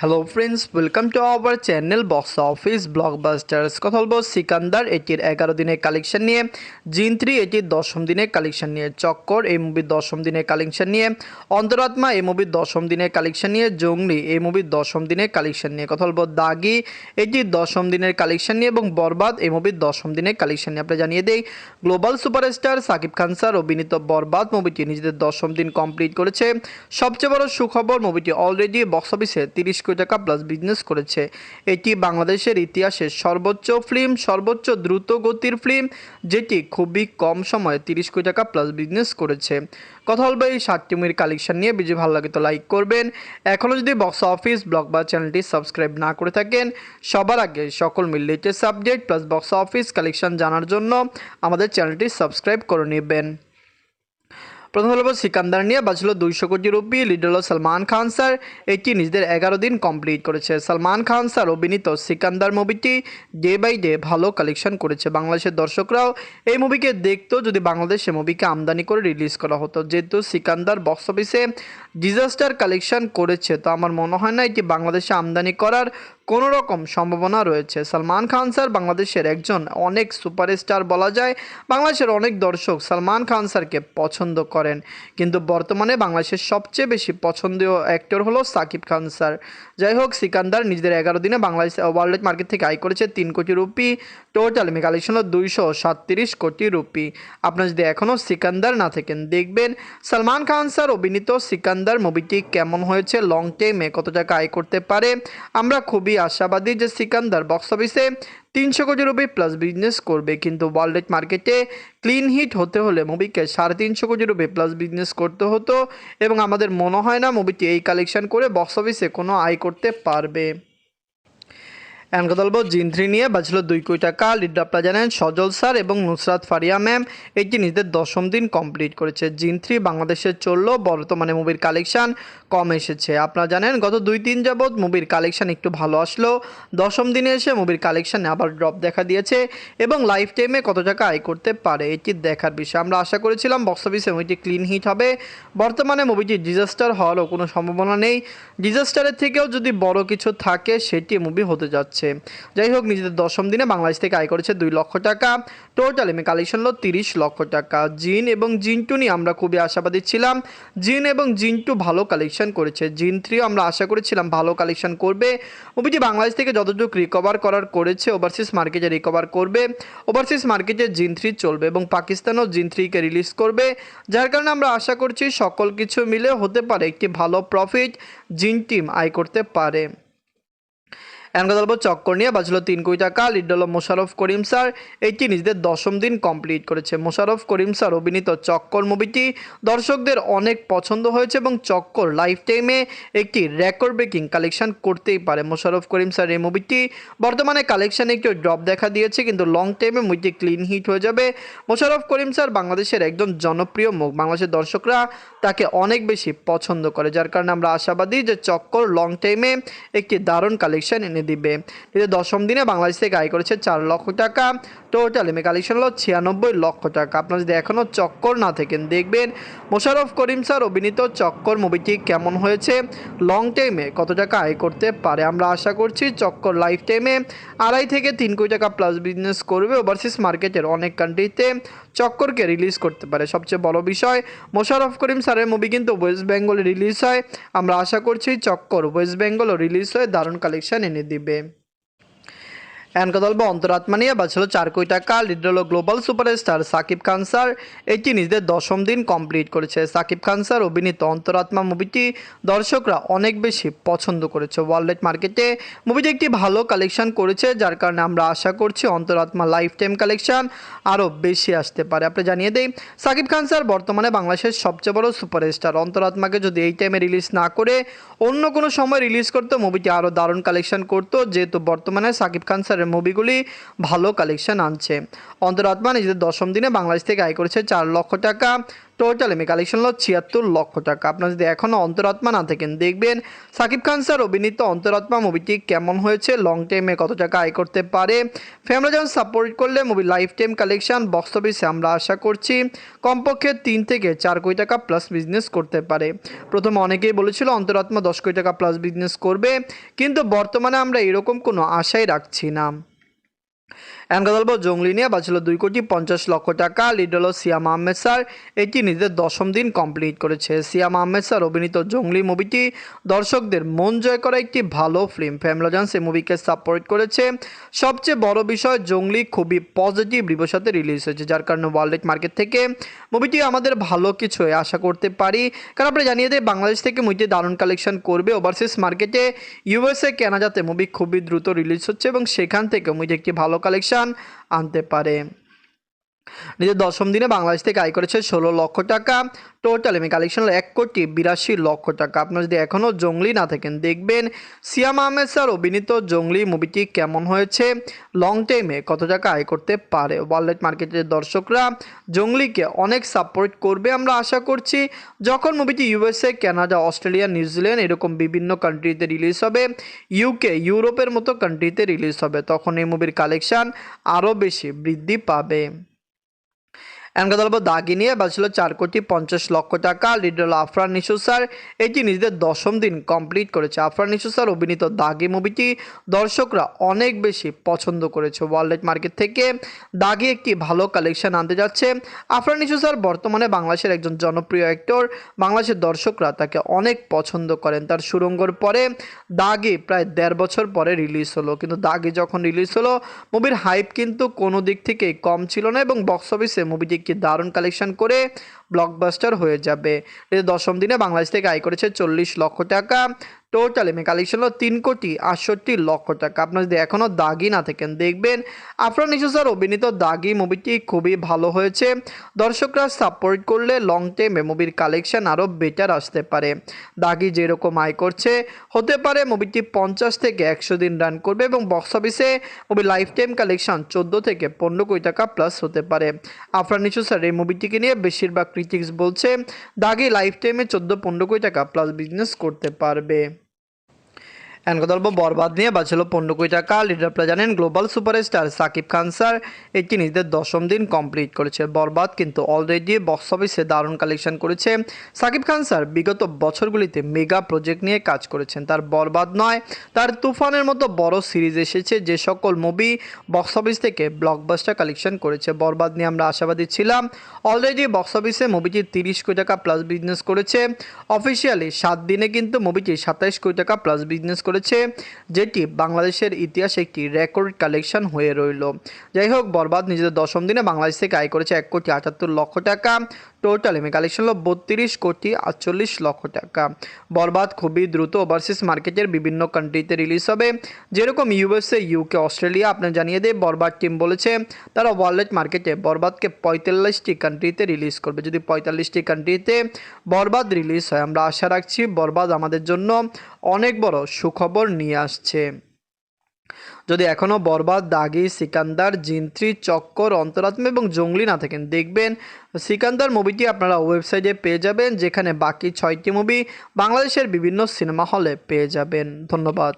Hello friends welcome to our channel box office blockbusters কথা বলব সিকান্দার, এটির এগারো দিনের কালেকশন নিয়ে। জিন থ্রি, এটির দশম দিনের কালেকশন নিয়ে। চক্কর, এই মুভির দশম দিনের কালেকশন নিয়ে। অন্তরাত্মা, এই মুভির দশম দিনের কালেকশন নিয়ে। জঙ্গলি, এই মুভির দশম দিনের কালেকশন নিয়ে। কথা বলব দাগি, এটির দশম দিনের কালেকশন নিয়ে এবং বরবাদ, এই মুভির দশম দিনের কালেকশন নিয়ে। আপনারা জানিয়ে দেই global superstar Shakib Khan sir অভিনীত বরবাদ মুভিটি নিজেদের দশম দিন কমপ্লিট করেছে। সবচেয়ে বড় সুখবর মুভিটি অলরেডি বক্স অফিসে তিরিশ কোটি টাকা প্লাস বিজনেস করেছে। এটি বাংলাদেশের ইতিহাসে সর্বোচ্চ ফিল্ম সর্বোচ্চ দ্রুত গতির ফিল্ম যেটি খুবই কম সময়ে তিরিশ কোটি টাকা প্লাস বিজনেস করেছে। কথা বলব এই সাতটি মুভির কালেকশন নিয়ে। ভিডিও ভালো লাগে তো লাইক করবেন। এখনও যদি বক্স অফিস ব্লগ বা চ্যানেলটি সাবস্ক্রাইব না করে থাকেন, সবার আগে সকল মিল latest update plus box office collection জানার জন্য আমাদের চ্যানেলটি সাবস্ক্রাইব করে নেবেন। প্রথম হলো সিকান্দার নিয়ে বাঁচলো দুইশো কোটি রুপি লিড হলো সালমান খান স্যার। এটি নিজেদের এগারো দিন কমপ্লিট করেছে। সালমান খান স্যার অভিনীত সিকান্দার মুভিটি ডে বাই ডে ভালো কালেকশন করেছে বাংলাদেশের দর্শকরাও। এই মুভিকে দেখতো যদি বাংলাদেশে মুভিকে আমদানি করে রিলিজ করা হতো। যেহেতু সিকান্দার বক্স অফিসে ডিজাস্টার কালেকশন করেছে, তো আমার মনে হয় না এটি বাংলাদেশে আমদানি করার কোনো রকম সম্ভাবনা রয়েছে। সালমান খান স্যার বাংলাদেশের একজন অনেক সুপারস্টার বলা যায়। বাংলাদেশের অনেক দর্শক সালমান খান স্যারকে পছন্দ করেন। কিন্তু বর্তমানে বাংলাদেশের সবচেয়ে বেশি পছন্দীয় অ্যাক্টর হলো সাকিব খান স্যার। যাই হোক, সিকান্দার নিজেদের এগারো দিনে বাংলাদেশ ওয়ার্ল্ড মার্কেট থেকে আয় করেছে তিন কোটি রুপি। টোটাল কালেকশন হলো দুইশো সাতত্রিশ কোটি রুপি। আপনার যদি এখনও সিকান্দার না থাকেন, দেখবেন সালমান খান স্যার অভিনীত সিকান্দার মুভিটি কেমন হয়েছে লং টাইমে কত টাকা আয় করতে পারে, আমরা খুবই আশাবাদী যে সিকান্দার বক্স অফিসে তিনশো কোটি রুপি প্লাস বিজনেস করবে। কিন্তু ওয়ার্ল্ড মার্কেটে ক্লিন হিট হতে হলে মুভিকে সাড়ে তিনশো কোটি রুপি প্লাস বিজনেস করতে হতো এবং আমাদের মনে হয় না মুভিটি এই কালেকশন করে বক্স অফিসে কোনো আয় করতে পারবে। বলব জিন থ্রি নিয়ে বাঁচলো দুই কোটি টাকা। লিড আপনারা জানেন, সজল স্যার এবং নুসরাত ফারিয়া ম্যাম এটি নিজেদের দশম দিন কমপ্লিট করেছে। জিন থ্রি বাংলাদেশে চলল, বর্তমানে মুভির কালেকশান কম এসেছে। আপনারা জানেন, গত দুই তিন যাবৎ মুভির কালেকশান একটু ভালো আসলো। দশম দিনে এসে মুভির কালেকশানে আবার ড্রপ দেখা দিয়েছে এবং লাইফ টাইমে কত টাকা আয় করতে পারে, এটি দেখার বিষয়। আমরা আশা করেছিলাম বক্স অফিসে মুভিটি ক্লিন হিট হবে। বর্তমানে মুভিটি ডিজাস্টার হওয়ারও কোনো সম্ভাবনা নেই। ডিজাস্টারের থেকেও যদি বড় কিছু থাকে, সেটি মুভি হতে যাচ্ছে। যাই হোক, নিজেদের দশম দিনে বাংলাদেশ থেকে আয় করেছে দুই লক্ষ টাকা। টোটাল এমএ কালেকশন হলো তিরিশ লক্ষ টাকা। জিন এবং জিন টু নিয়ে আমরা খুবই আশাবাদী ছিলাম। জিন এবং জিন টু ভালো কালেকশন করেছে। জিন থ্রিও আমরা আশা করেছিলাম ভালো কালেকশন করবে। মুভিটি বাংলাদেশ থেকে যতটুকু রিকভার করার করেছে ওভারসিজ মার্কেটে রিকভার করবে। ওভারসিজ মার্কেটে জিন থ্রি চলবে এবং পাকিস্তানও জিন থ্রিকে রিলিজ করবে। যার কারণে আমরা আশা করছি সকল কিছু মিলে হতে পারে একটি ভালো প্রফিট জিন টিম আয় করতে পারে। এখন কথা বলব চক্কর নিয়ে বাঁচলো তিন কোটি টাকা লিড হলো মোশারফ করিম স্যার। এটি নিজেদের দশম দিন কমপ্লিট করেছে। মোশারফ করিম স্যার অভিনীত চক্কর মুভিটি দর্শকদের অনেক পছন্দ হয়েছে এবং চক্কর লাইফ টাইমে একটি রেকর্ড ব্রেকিং কালেকশন করতেই পারে মোশারফ করিম স্যার এই মুভিটি। বর্তমানে কালেকশানে একটু ড্রপ দেখা দিয়েছে, কিন্তু লং টাইমে মুভিটি ক্লিন হিট হয়ে যাবে। মোশারফ করিম স্যার বাংলাদেশের একজন জনপ্রিয় মুখ। বাংলাদেশের দর্শকরা তাকে অনেক বেশি পছন্দ করে, যার কারণে আমরা আশাবাদী যে চক্কর লং টাইমে একটি দারুণ কালেকশন এনে দিবে। এতে দশম দিনে বাংলাদেশ থেকে আয় করেছে চার লক্ষ টাকা। টোটাল এমএ কালেকশন হলো ছিয়ানব্বই লক্ষ টাকা। আপনারা যদি এখনও চক্কর না থাকেন, দেখবেন মোশারফ করিম স্যার অভিনীত চক্কর মুভিটি কেমন হয়েছে? লং টাইমে কত টাকা আয় করতে পারে? আমরা আশা করছি চক্কর লাইফ টাইমে আড়াই থেকে তিন কোটি টাকা প্লাস বিজনেস করবে ওভারসিজ মার্কেটের অনেক কান্ট্রিতে চক্করকে রিলিজ করতে পারে। সবচেয়ে বড় বিষয় মোশারফ করিম স্যারের মুভি কিন্তু ওয়েস্ট বেঙ্গলে রিলিজ হয়। আমরা আশা করছি চক্কর ওয়েস্ট বেঙ্গলও রিলিজ হয়ে দারুণ কালেকশন এনে দিবে। বলব অন্তরাত্মা নিয়ে বাঁচলো চার কোটি টাকা। Lead global superstar Shakib Khan sir. এটি নিজেদের দশম দিন কমপ্লিট করেছে। সাকিব খান স্যার, অভিনীত অন্তরাত্মা মুভিটি দর্শকরা অনেক বেশি পছন্দ করেছে। ওয়ার্ল্ড মার্কেটে মুভিটি একটি ভালো কালেকশন করেছে, যার কারণে আমরা আশা করছি অন্তরাত্মা লাইফ টাইম কালেকশন আরও বেশি আসতে পারে। আপনি জানিয়ে দেই, সাকিব খান স্যার বর্তমানে বাংলাদেশের সবচেয়ে বড় সুপারস্টার। অন্তরাত্মাকে যদি এই টাইমে রিলিজ না করে অন্য কোনো সময় রিলিজ করতো, মুভিটি আরও দারুণ কালেকশন করতো। যেহেতু বর্তমানে সাকিব খান স্যারের মুভিগুলি ভালো কালেকশন আনছে। অন্তরাত্মা নিজেদের দশম দিনে বাংলাদেশ থেকে আয় করেছে চার লক্ষ টাকা। টোটাল এমএ কালেকশন হলো ছিয়াত্তর লক্ষ টাকা। আপনার যদি এখনও অন্তরাত্মা না থাকেন, দেখবেন সাকিব খান স্যার অভিনীত অন্তরাত্মা মুভিটি কেমন হয়েছে লং টাইমে কত টাকা আয় করতে পারে? ফ্যামিলি যেমন সাপোর্ট করলে movie lifetime collection box অফিসে আমরা আশা করছি কমপক্ষে তিন থেকে চার কোটি টাকা প্লাস বিজনেস করতে পারে। প্রথম অনেকেই বলেছিল অন্তরাত্মা দশ কোটি টাকা প্লাস বিজনেস করবে, কিন্তু বর্তমানে আমরা এরকম কোনো আশাই রাখছি না। এমকা দলব জঙ্গলি নিয়ে বাঁচল দুই কোটি পঞ্চাশ লক্ষ টাকা। লিড হল সিয়াম আহমেদ স্যার। এটি নিজেদের দশম দিন কমপ্লিট করেছে। সিয়াম আহমেদ স্যার অভিনীত জঙ্গলি মুভিটি দর্শকদের মন জয় করা একটি ভালো ফিল্ম ফ্যামলজান্স এই মুভিকে সাপোর্ট করেছে। সবচেয়ে বড় বিষয়, জঙ্গলি খুবই পজিটিভ রিভিউর সাথে রিলিজ হয়েছে, যার কারণে ওয়ার্ল্ড মার্কেট থেকে মুভিটি আমাদের ভালো কিছু আশা করতে পারি। কারণ আমরা জানিয়ে দিই বাংলাদেশ থেকে মুভিটি দারুণ কালেকশন করবে। ওভারসিজ মার্কেটে ইউএসএ কেনা যাতে মুভি খুবই দ্রুত রিলিজ হচ্ছে এবং সেখান থেকে মুভিটি একটি ভালো কালেকশন আনতে পারে। নিজের দশম দিনে বাংলাদেশ থেকে আয় করেছে ষোলো লক্ষ টাকা। টোটাল এমনি কালেকশন এক কোটি বিরাশি লক্ষ টাকা। আপনার যদি এখনও জঙ্গলি না থাকেন, দেখবেন সিয়াম আহমেদ স্যার অভিনীত জঙ্গলি মুভিটি কেমন হয়েছে? লং টাইমে কত টাকা আয় করতে পারে? ওয়ার্ল্ড মার্কেটের দর্শকরা জঙ্গলিকে অনেক সাপোর্ট করবে আমরা আশা করছি। যখন মুভিটি ইউএসএ কানাডা অস্ট্রেলিয়া নিউজিল্যান্ড এরকম বিভিন্ন কান্ট্রিতে রিলিজ হবে ইউকে ইউরোপের মতো কান্ট্রিতে রিলিজ হবে, তখন এই মুভির কালেকশান আরও বেশি বৃদ্ধি পাবে। এনকাদলব দাগি নিয়ে বাঁচল চার কোটি পঞ্চাশ লক্ষ টাকা। লিডল আফরান নিশু স্যার এটি নিজেদের দশম দিন কমপ্লিট করেছে। আফরান নিশু স্যার অভিনীত দাগি মুভিটি দর্শকরা অনেক বেশি পছন্দ করেছে। ওয়ার্ল্ড মার্কেট থেকে দাগি একটি ভালো কালেকশন আনতে যাচ্ছে। আফরান নিশু স্যার বর্তমানে বাংলাদেশের একজন জনপ্রিয় অ্যাক্টর বাংলাদেশের দর্শকরা তাকে অনেক পছন্দ করেন। তার সুরঙ্গর পরে দাগি প্রায় দেড় বছর পরে রিলিজ হলো। কিন্তু দাগি যখন রিলিজ হলো, মুভির হাইপ কিন্তু কোনো দিক থেকেই কম ছিল না এবং বক্স অফিসে মুভিটি একটি দারুণ কালেকশন করে ব্লকবাস্টার হয়ে যাবে। দশম দিনে বাংলাদেশ থেকে আয় করেছে চল্লিশ লক্ষ টাকা। টোটাল এমএ কালেকশন হলো তিন কোটি আটষট্টি লক্ষ টাকা। আপনার যদি এখনও দাগি না থাকেন, দেখবেন আফরান নিশু স্যার অভিনীত দাগি মুভিটি খুবই ভালো হয়েছে। দর্শকরা সাপোর্ট করলে লং টাইমে মুভির কালেকশন আরও বেটার আসতে পারে। দাগি যেরকম আয় করছে, হতে পারে মুভিটি পঞ্চাশ থেকে একশো দিন রান করবে এবং বক্স অফিসে মুভি লাইফ টাইম কালেকশন চোদ্দ থেকে পনেরো কোটি টাকা প্লাস হতে পারে। আফরান নিশু স্যার এই মুভিটিকে নিয়ে বেশিরভাগ ক্রিটিক্স বলছে, দাগি লাইফ টাইমে চোদ্দ পনেরো কোটি টাকা প্লাস বিজনেস করতে পারবে। এনকদল্প বরবাদ নিয়ে বাঁচল পনেরো কোটি টাকা। লিডার আপনারা জানেন, global superstar Shakib Khan sir এটি নিজেদের দশম দিন কমপ্লিট করেছে। বরবাদ কিন্তু অলরেডি বক্স অফিসে দারুণ কালেকশন করেছে। সাকিব খান স্যার বিগত বছরগুলিতে মেগা প্রজেক্ট নিয়ে কাজ করেছেন। তার বরবাদ নয়, তার তুফানের মতো বড় সিরিজ এসেছে যে সকল মুভি বক্স অফিস থেকে ব্লকবাস্টার কালেকশন করেছে। বরবাদ নিয়ে আমরা আশাবাদী ছিলাম। অলরেডি বক্স অফিসে মুভিটি তিরিশ কোটি টাকা প্লাস বিজনেস করেছে। অফিসিয়ালি সাত দিনে কিন্তু মুভিটি সাতাইশ কোটি টাকা প্লাস বিজনেস করেছে। যেটি বাংলাদেশের ইতিহাসে একটি রেকর্ড কালেকশন হয়ে রইল। যাই হোক, বরবাদ নিজেদের দশম দিনে বাংলাদেশ থেকে আয় করেছে এক কোটি আটাত্তর লক্ষ টাকা। টোটাল এমএ কালেকশন হলো বত্রিশ কোটি আটচল্লিশ লক্ষ টাকা। বরবাদ খুবই দ্রুত ওভারসিজ মার্কেটের বিভিন্ন কান্ট্রিতে রিলিজ হবে। যেরকম ইউএসএ ইউকে অস্ট্রেলিয়া আপনার জানিয়ে দেয়, বরবাদ টিম বলেছে, তারা ওয়ার্ল্ড মার্কেটে বরবাদকে পঁয়তাল্লিশটি কান্ট্রিতে রিলিজ করবে। যদি পঁয়তাল্লিশটি কান্ট্রিতে বরবাদ রিলিজ হয়, আমরা আশা রাখছি বরবাদ আমাদের জন্য অনেক বড় সুখবর নিয়ে আসছে। যদি এখনও বরবাদ, দাগি, সিকান্দার, জিন্ত্রি, চক্কর, অন্তরাত্মা এবং জঙ্গলি না থাকেন, দেখবেন সিকান্দার মুভিটি আপনারা ওয়েবসাইটে পেয়ে যাবেন, যেখানে বাকি ছয়টি মুভি বাংলাদেশের বিভিন্ন সিনেমা হলে পেয়ে যাবেন। ধন্যবাদ।